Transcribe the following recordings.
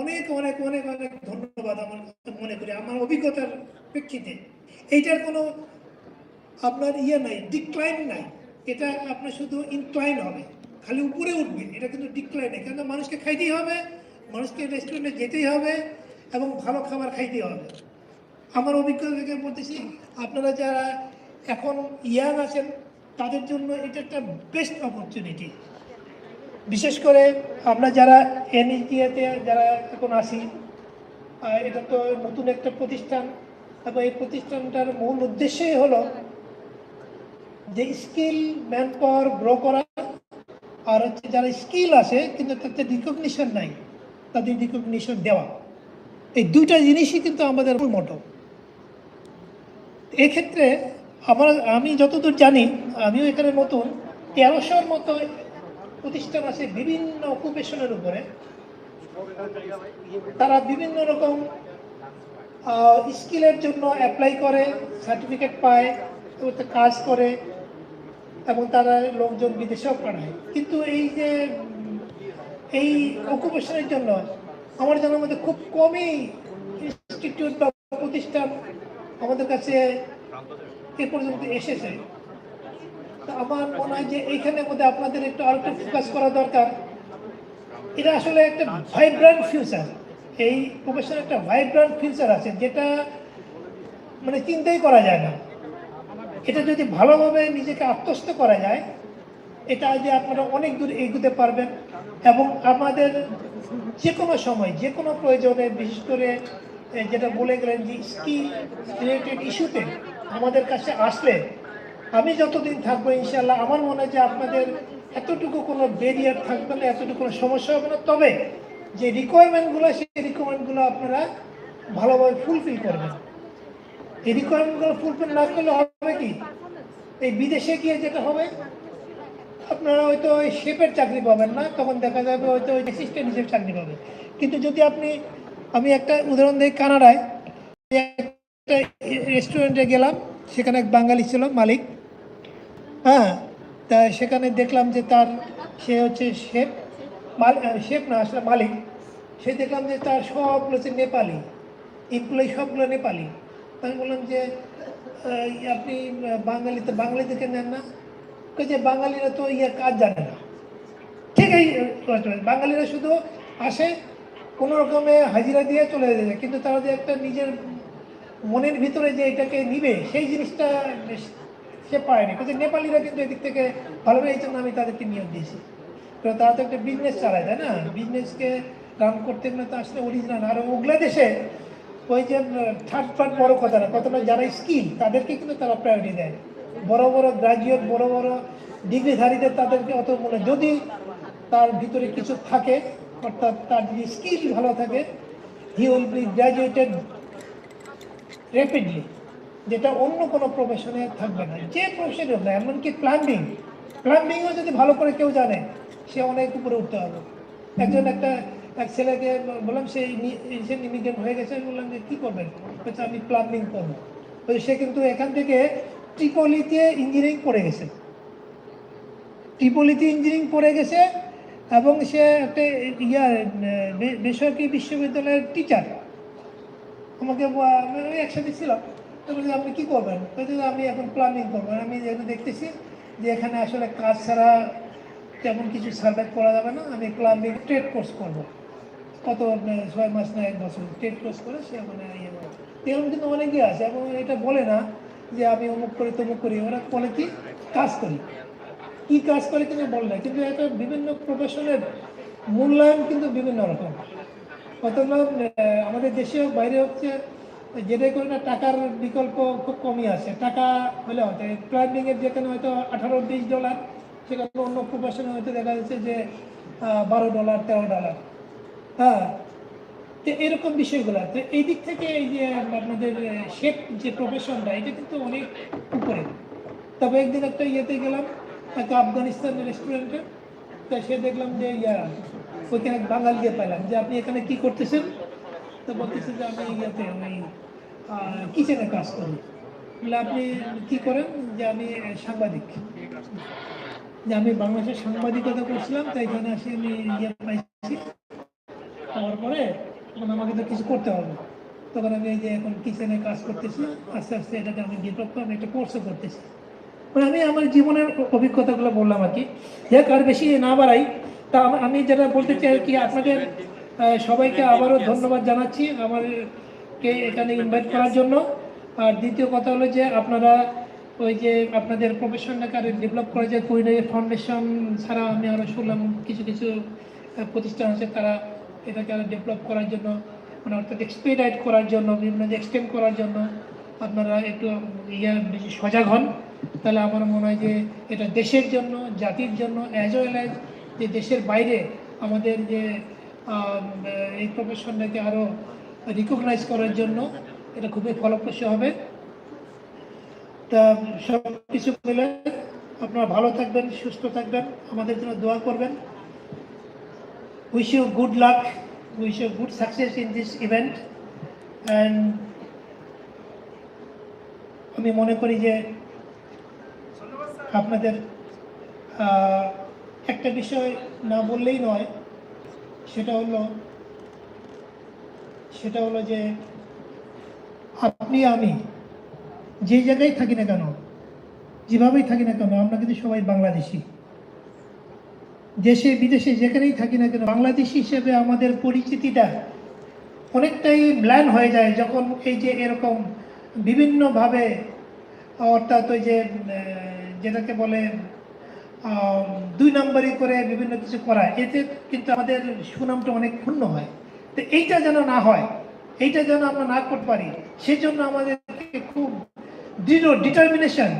অনেক অনেক অনেক অনেক ধন্যবাদ আমার মনে করি, আমার অভিজ্ঞতার প্রেক্ষিতে। এইটার কোনো আপনার ইয়ে নাই ডিক্লাইন নাই। এটা আপনার শুধু ইনক্লাইন হবে, খালি উপরে উঠবে, এটা কিন্তু ডিক্লাইন কেন মানুষকে খাইতেই হবে, মানুষকে রেস্টুরেন্টে যেতেই হবে এবং ভালো খাবার খাইতেই হবে। আমার অভিজ্ঞতা থেকে বলতেছি, আপনারা যারা এখন ইয়াং আছেন, তাদের জন্য এটা একটা বেস্ট অপরচুনিটি বিশেষ করে আমরা যারা এনএসডিএতে যারা এখন আসি এটা তো নতুন একটা প্রতিষ্ঠান। এবং এই প্রতিষ্ঠানটার মূল উদ্দেশ্যই হলো যে স্কিল ম্যান পাওয়ার গ্রো করা, আর হচ্ছে যারা স্কিল আছে, কিন্তু তাদের রিকগনিশন নাই, তাদের রিকগনিশন দেওয়া। এই দুইটা জিনিসই কিন্তু আমাদের মূল মোটো এক্ষেত্রে আমার, আমি যতদূর জানি, আমিও এখানে নতুন, তেরোশোর মতো প্রতিষ্ঠান আছে বিভিন্ন অকুপেশনের উপরে তারা বিভিন্ন রকম স্কিলের জন্য অ্যাপ্লাই করে সার্টিফিকেট পায় কাজ করে, এবং তারা লোকজন বিদেশেও পাঠায়। কিন্তু এই যে, এই অকুপেশনের জন্য আমার জানার মধ্যে খুব কমই ইনস্টিটিউট বা প্রতিষ্ঠান আমাদের কাছে এ পর্যন্ত এসেছে। আমার মনে হয় যে এইখানের মধ্যে আপনাদের একটু আর একটু ফোকাস করা দরকার। এটা আসলে একটা ভাইব্রান্ট ফিউচার এই প্রফেশনে একটা ভাইব্রান্ট ফিউচার আছে, যেটা মানে চিন্তাই করা যায় না। এটা যদি ভালোভাবে নিজেকে আত্মস্থ করা যায়, এটা যে আপনারা অনেক দূর এগোতে পারবেন এবং আমাদের যে কোনো সময় যে কোনো প্রয়োজনে, বিশেষ করে যেটা বলে গেলেন যে স্কিল রিলেটেড ইস্যুতে আমাদের কাছে আসলে আমি যতদিন থাকব ইনশাল্লাহ আমার মনে হয় যে আপনাদের এতটুকু কোনো ব্যারিয়ার থাকবে না, এতটুকু কোনো সমস্যা হবে না। তবে যে রিকোয়ারমেন্টগুলো সেই রিকোয়ারমেন্টগুলো আপনারা ভালোভাবে ফুলফিল করবেন। এই রিকোয়ারমেন্টগুলো ফুলফিল না করলে হবে কি? এই বিদেশে গিয়ে যেটা হবে, আপনারা হয়তো ওই শেপের চাকরি পাবেন না, তখন দেখা যাবে হয়তো ওই অ্যাসিস্ট্যান্ট হিসেবে চাকরি পাবেন। কিন্তু যদি আপনি, আমি একটা উদাহরণ দিই কানাডায়। একটা রেস্টুরেন্টে গেলাম, সেখানে এক বাঙালি ছিল, মালিক। হ্যাঁ তা সেখানে দেখলাম যে তার সে হচ্ছে শেফ, মাল শেফ না, আসলে মালিক। সে দেখলাম যে তার সবগুলো হচ্ছে নেপালি এমপ্লয়ি সবগুলো নেপালি। আমি বললাম যে আপনি বাঙালি তো বাঙালি থেকে নেন না। যে বাঙালিরা তো ইয়ে কাজ জানে না। ঠিক এই বাঙালিরা শুধু আসে কোনো রকমে হাজিরা দিয়ে চলে যায়, কিন্তু তারা যে একটা নিজের মনের ভিতরে যে এটাকে নিবে, সেই জিনিসটা সে পারেনি কিন্তু নেপালিরা কিন্তু এদিক থেকে ভালো এই জন্য আমি তাদেরকে নিয়োগ দিয়েছি। তো তারা তো একটা বিজনেস চালায়, তাই না? বিজনেসকে রান করতে গেলে তো আসলে অরিজিনাল আর ওগুলা দেশে ওই যে থার্ড পার্ট বড় কথা না না যারা স্কিল, তাদেরকে কিন্তু তারা প্রায়োরিটি দেয়। বড় বড় গ্রাজুয়েট বড় বড় ডিগ্রিধারীদের তাদেরকে অত মনে যদি তার ভিতরে কিছু থাকে, অর্থাৎ তার যদি স্কিল ভালো থাকে he will be graduated rapidly যেটা অন্য কোনো প্রফেশনে থাকবে না। যে প্রফেশনে হোক না এমনকি প্লাম্বিং প্লাম্বিংও যদি ভালো করে কেউ জানে, সে অনেক উপরে উঠতে হবে। একজন একটা, এক ছেলেকে বললাম, সে ইমিগ্রেন্ট হয়ে গেছে বললাম যে, কী করবেন? বলছে, আমি প্লাম্বিং করব। তো সে কিন্তু এখান থেকে ট্রিপলিতে ইঞ্জিনিয়ারিং পড়ে গেছে। ট্রিপলিতে ইঞ্জিনিয়ারিং পড়ে গেছে এবং সে একটা ইয়া বেসরকারি বিশ্ববিদ্যালয়ের টিচার আমাকে একসাথে ছিলাম। তো বলছি আপনি কী করবেন? বলছে আমি এখন প্ল্যানিং করব। আমি যেহেতু দেখতেছি যে এখানে আসলে কাজ ছাড়া তেমন কিছু সার্ভে করা যাবে না আমি প্লাম্বিং ট্রেড কোর্স করব। কত ছয় মাস না এক বছর ট্রেড কোর্স করে সে মানে ইয়ে এরকম কিন্তু অনেকে আছে এবং এটা বলে না যে আমি অমুক করি তমুক করি ওরা বলে কি? কাজ করি। কি কাজ করে কিন্তু বলে না কিন্তু এটা বিভিন্ন প্রফেশনের মূল্যায়ন কিন্তু বিভিন্ন রকম। আহ, আমাদের দেশে হোক বাইরে হচ্ছে যেটাই করে না টাকার বিকল্প খুব কমই আছে। টাকা হলে হয়তো প্ল্যানিংয়ের যেখানে হয়তো আঠারো, বিশ ডলার সেখানে অন্য প্রফেশনে হয়তো দেখা যাচ্ছে যে বারো ডলার তেরো ডলার হ্যাঁ তো এরকম বিষয়গুলো। তো এই দিক থেকে এই যে আপনাদের শেপ যে প্রফেশনটা এটা কিন্তু অনেক উপরে। তবে একদিন একটা ইয়েতে গেলাম একটা আফগানিস্তান রেস্টুরেন্টে তো সে দেখলাম যে, ইয়া, ওইখানে বাঙালিকে পেলাম যে, আপনি এখানে কি করতেছেন? তো বলতেছে যে আমি ইয়েতে ওই কিচেনে কাজ করি। বলে আপনি কি করেন? যে আমি সাংবাদিক। যে আমি বাংলাদেশের সাংবাদিকতা করছিলাম, তাই এখানে আসি আমি ইয়ে পাইছি। হওয়ার পরে তখন আমাকে তো কিছু করতে হবে তখন আমি যে এখন কিচেনে কাজ করতেছি, আস্তে আস্তে এটাকে আমি ডেভেলপ করে আমি একটা কোর্সও করতেছি। মানে আমি আমার জীবনের অভিজ্ঞতাগুলো বললাম আর কি। যাক, আর বেশি না বাড়াই। তা আমি যেটা বলতে চাই আর কি, আপনাদের সবাইকে আবারও ধন্যবাদ জানাচ্ছি আমাদেরকে এখানে ইনভাইট করার জন্য। আর দ্বিতীয় কথা হলো যে আপনারা ওই যে আপনাদের প্রফেশনটাকে আরও ডেভেলপ করা যায় কুইনারি ফাউন্ডেশন ছাড়া আমি আরও শুনলাম কিছু কিছু প্রতিষ্ঠান আছে তারা এটাকে আরও ডেভেলপ করার জন্য মানে অর্থাৎ এক্সপেডাইট করার জন্য, বিভিন্ন এক্সটেন্ড করার জন্য আপনারা একটু ইয়ে বেশি সজাগ হন। তাহলে আমার মনে হয় যে এটা দেশের জন্য, জাতির জন্য অ্যাজ ওয়েল অ্যাজ যে দেশের বাইরে আমাদের যে এই প্রফেশনটাকে আরও রিকগনাইজ করার জন্য এটা খুবই ফলপ্রসূ হবে। তা সব কিছু মিলে আপনারা ভালো থাকবেন, সুস্থ থাকবেন, আমাদের জন্য দোয়া করবেন। Wish you good luck wish you good success in this event and আমি মনে করি যে আপনাদের একটা বিষয় না বললেই নয় সেটা হলো সেটা হলো যে আপনি আমি যে জায়গায় থাকি না কেন, যেভাবেই থাকি না কেন, আমরা কিন্তু সবাই বাংলাদেশি। দেশে, বিদেশে যেখানেই থাকি না কেন, বাংলাদেশি হিসেবে আমাদের পরিচিতিটা অনেকটাই ম্লান হয়ে যায় যখন এই যে এরকম বিভিন্নভাবে, অর্থাৎ ওই যে যেটাকে বলে দুই নম্বরই করে বিভিন্ন কিছু করা এতে কিন্তু আমাদের সুনামটা অনেক ক্ষুণ্ণ হয় তো এইটা যেন না হয় এইটা যেন আমরা না করতে পারি সেজন্য আমাদেরকে খুব দৃঢ় determination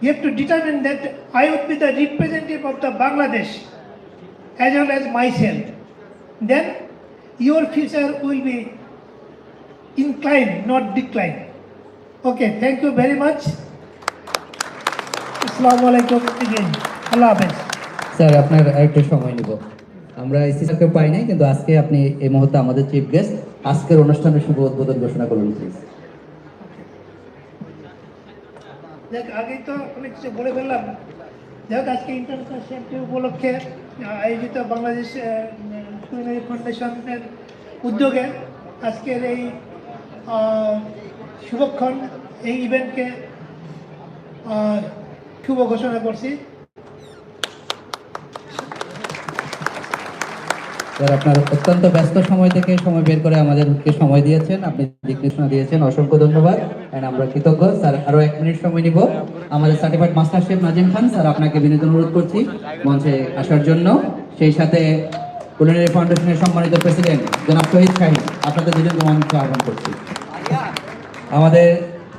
you have to determine that I would be the representative of the Bangladesh as well as myself, then your future will be incline, not not Okay, okay thank you much. Assalamu alaikum again. Sir আপনার আরেকটু সময় নিব। আমরা এসিসাকে পাই নাই কিন্তু আজকে আপনি এই মুহূর্তে আমাদের চিফ গেস্ট আজকের অনুষ্ঠানের শুভ উদ্বোধন ঘোষণা করুন প্লিজ দেখ আগেই তো অনেক কিছু বলে ফেললাম। যাক আজকে ইন্টারন্যাশনাল সেফটি উপলক্ষে আয়োজিত বাংলাদেশ কুইনারি ফাউন্ডেশনের উদ্যোগে আজকের এই শুভক্ষণ এই ইভেন্টকে শুভ ঘোষণা করছি। স্যার আপনার অত্যন্ত ব্যস্ত সময় থেকে সময় বের করে আমাদেরকে সময় দিয়েছেন। আপনি নির্দেশনা দিয়েছেন, অসংখ্য ধন্যবাদ। এন্ড আমরা কৃতজ্ঞ। স্যার, আরও এক মিনিট সময় নিব। আমাদের certified master chef Nazim Khan, sir, আপনাকে বিনীত অনুরোধ করছি মঞ্চে আসার জন্য। সেই সাথে কুলিনারি ফাউন্ডেশনের সম্মানিত প্রেসিডেন্ট জনাব শহীদ শাহী, আপনাদের দুজনকে মঞ্চে আহ্বান করছি। আমাদের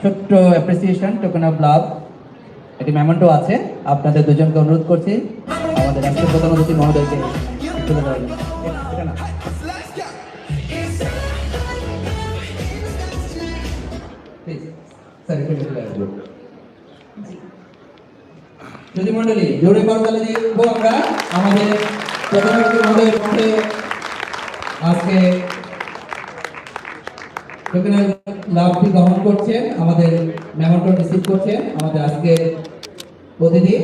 ছোট্ট অ্যাপ্রিসিয়েশন টোকেন অফ লাভ একটি মেমন্টো আছে। আপনাদের দুজনকে অনুরোধ করছি। আমাদের রাষ্ট্রীয় প্রধান অতিথি মহোদয়কে তুলে দেওয়ার। সুধী মণ্ডলী জোরে করতালি দিব আমরা, আমাদের প্রধান অতিথি মহোদয়ের পক্ষে আজকে সেখানে লাভটি গ্রহণ করছেন, আমাদের মেমোটো রিসিভ করছেন, আমাদের আজকে অতিথি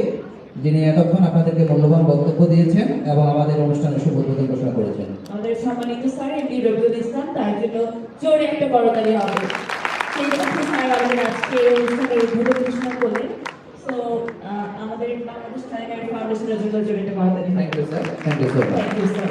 যিনি এতক্ষণ আপনাদেরকে মূল্যবান বক্তব্য দিয়েছেন এবং আমাদের অনুষ্ঠানের শুভ উদ্বোধন ঘোষণা করেছেন। আমাদের সম্মানিত স্যার এমডি রবিউল ইসলাম তার জন্য জোরে একটা করতালি হবে। সেই জন্য স্যার আমাদের আজকে অনুষ্ঠানে উদ্বোধন ঘোষণা করলেন। সো আমাদের বাংলাদেশ ফাউন্ডেশনের জন্য জোরে একটা করতালি thank you sir thank you so much thank you sir